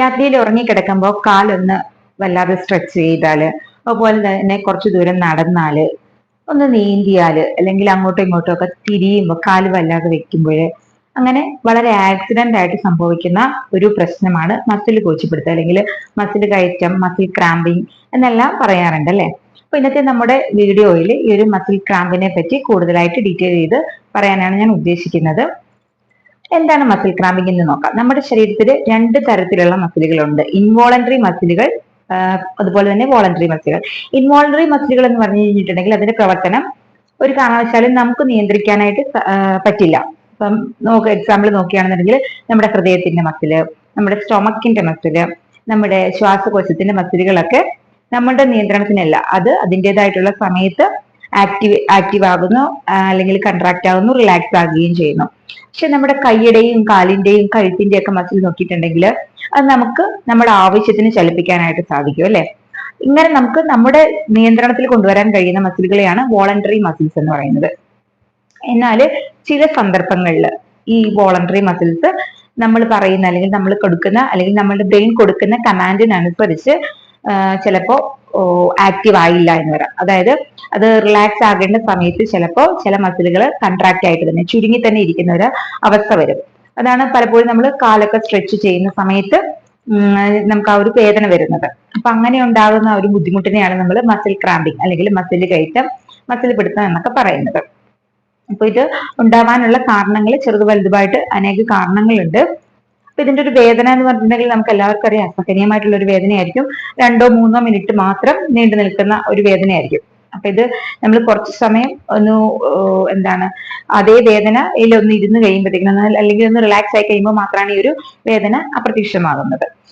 രാത്രിയിൽ ഉറങ്ങിക്കിടക്കുമ്പോൾ കാലൊന്ന് വല്ലാതെ സ്ട്രെച്ച് ചെയ്താൽ അതുപോലെ തന്നെ കുറച്ച് ദൂരം നടന്നാൽ ഒന്ന് നീന്തിയാൽ അല്ലെങ്കിൽ അങ്ങോട്ടും ഇങ്ങോട്ടും ഒക്കെ തിരിയുമ്പോൾ കാൽ വല്ലാതെ വെക്കുമ്പോൾ അങ്ങനെ വളരെ ആക്സിഡന്റ് ആയിട്ട് സംഭവിക്കുന്ന ഒരു പ്രശ്നമാണ് മസിൽ കോച്ചിപ്പിടുത്തം അല്ലെങ്കിൽ മസിൽ കയറ്റം മസിൽ ക്രാമ്പിങ് എന്നെല്ലാം പറയാറുണ്ട് അല്ലെ? അപ്പൊ ഇന്നത്തെ നമ്മുടെ വീഡിയോയിൽ ഈ ഒരു മസിൽ ക്രാമ്പിനെ പറ്റി കൂടുതലായിട്ട് ഡീറ്റെയിൽ ചെയ്ത് പറയാനാണ് ഞാൻ ഉദ്ദേശിക്കുന്നത്. എന്താണ് മസിൽ ക്രാമ്പിംഗ് എന്ന് നോക്കാം. നമ്മുടെ ശരീരത്തിൽ രണ്ട് തരത്തിലുള്ള മസിലുകളുണ്ട് ഇൻവോളണ്ടറി മസിലുകൾ അതുപോലെ തന്നെ വോളണ്ടറി മസിലുകൾ ഇൻവോളണ്ടറി മസിലുകൾ എന്ന് പറഞ്ഞു കഴിഞ്ഞിട്ടുണ്ടെങ്കിൽ അതിന്റെ പ്രവർത്തനം ഒരു കാരണവശാലും നമുക്ക് നിയന്ത്രിക്കാനായിട്ട് പറ്റില്ല. ഇപ്പം നോക്ക് എക്സാമ്പിൾ നോക്കുകയാണെന്നുണ്ടെങ്കിൽ നമ്മുടെ ഹൃദയത്തിന്റെ മസിൽ നമ്മുടെ സ്റ്റൊമക്കിന്റെ മസിൽ നമ്മുടെ ശ്വാസകോശത്തിന്റെ മസിലുകളൊക്കെ നമ്മുടെ നിയന്ത്രണത്തിനല്ല. അത് അതിന്റെതായിട്ടുള്ള സമയത്ത് ആക്റ്റീവ് ആക്റ്റീവ് ആകുന്നു അല്ലെങ്കിൽ കൺട്രാക്ട് ആകുന്നു റിലാക്സ് ആകുകയും ചെയ്യുന്നു. പക്ഷെ നമ്മുടെ കൈയുടെയും കാലിന്റെയും കഴുത്തിന്റെയും ഒക്കെ മസിൽ നോക്കിയിട്ടുണ്ടെങ്കിൽ അത് നമുക്ക് നമ്മുടെ ആവശ്യത്തിന് ചലിപ്പിക്കാനായിട്ട് സാധിക്കും അല്ലെ? ഇങ്ങനെ നമുക്ക് നമ്മുടെ നിയന്ത്രണത്തിൽ കൊണ്ടുവരാൻ കഴിയുന്ന മസിലുകളെയാണ് വോളണ്ടറി മസിൽസ് എന്ന് പറയുന്നത്. എന്നാൽ ചില സന്ദർഭങ്ങളിൽ ഈ വോളണ്ടറി മസിൽസ് നമ്മൾ പറയുന്ന അല്ലെങ്കിൽ നമ്മൾ കൊടുക്കുന്ന അല്ലെങ്കിൽ നമ്മളുടെ ബ്രെയിൻ കൊടുക്കുന്ന കമാൻഡിനനുസരിച്ച് ചിലപ്പോ ആക്റ്റീവ് ആയില്ല എന്ന് വരാം അതായത് അത് റിലാക്സ് ആകേണ്ട സമയത്ത് ചിലപ്പോൾ ചില മസിലുകൾ കൺട്രാക്ട് ആയിട്ട് തന്നെ ചുരുങ്ങി തന്നെ ഇരിക്കുന്ന ഒരു അവസ്ഥ വരും. അതാണ് പലപ്പോഴും നമ്മൾ കാലൊക്കെ സ്ട്രെച്ച് ചെയ്യുന്ന സമയത്ത് നമുക്ക് ആ ഒരു വേദന വരുന്നത്. അപ്പൊ അങ്ങനെ ഉണ്ടാകുന്ന ഒരു ബുദ്ധിമുട്ടിനെയാണ് നമ്മൾ മസിൽ ക്രാമ്പിങ് അല്ലെങ്കിൽ മസിൽ കയറ്റം മസിൽ പിടുത്തം എന്നൊക്കെ പറയുന്നത്. അപ്പൊ ഇത് ഉണ്ടാവാനുള്ള കാരണങ്ങൾ ചെറുത് വലുതുമായിട്ട് അനേക കാരണങ്ങളുണ്ട്. അപ്പൊ ഇതിന്റെ ഒരു വേദന എന്ന് പറഞ്ഞിട്ടുണ്ടെങ്കിൽ നമുക്ക് എല്ലാവർക്കും അറിയാം. അസഹനീയമായിട്ടുള്ള ഒരു വേദനയായിരിക്കും. രണ്ടോ മൂന്നോ മിനിറ്റ് മാത്രം നീണ്ടു നിൽക്കുന്ന ഒരു വേദനയായിരിക്കും. അപ്പൊ ഇത് നമ്മൾ കുറച്ച് സമയം ഒന്ന് എന്താണ് അതേ വേദന ഒന്ന് ഇരുന്ന് കഴിയുമ്പോഴത്തേക്കും അല്ലെങ്കിൽ ഒന്ന് റിലാക്സ് ആയി കഴിയുമ്പോൾ മാത്രമാണ് ഈ ഒരു വേദന അപ്രത്യക്ഷമാകുന്നത്.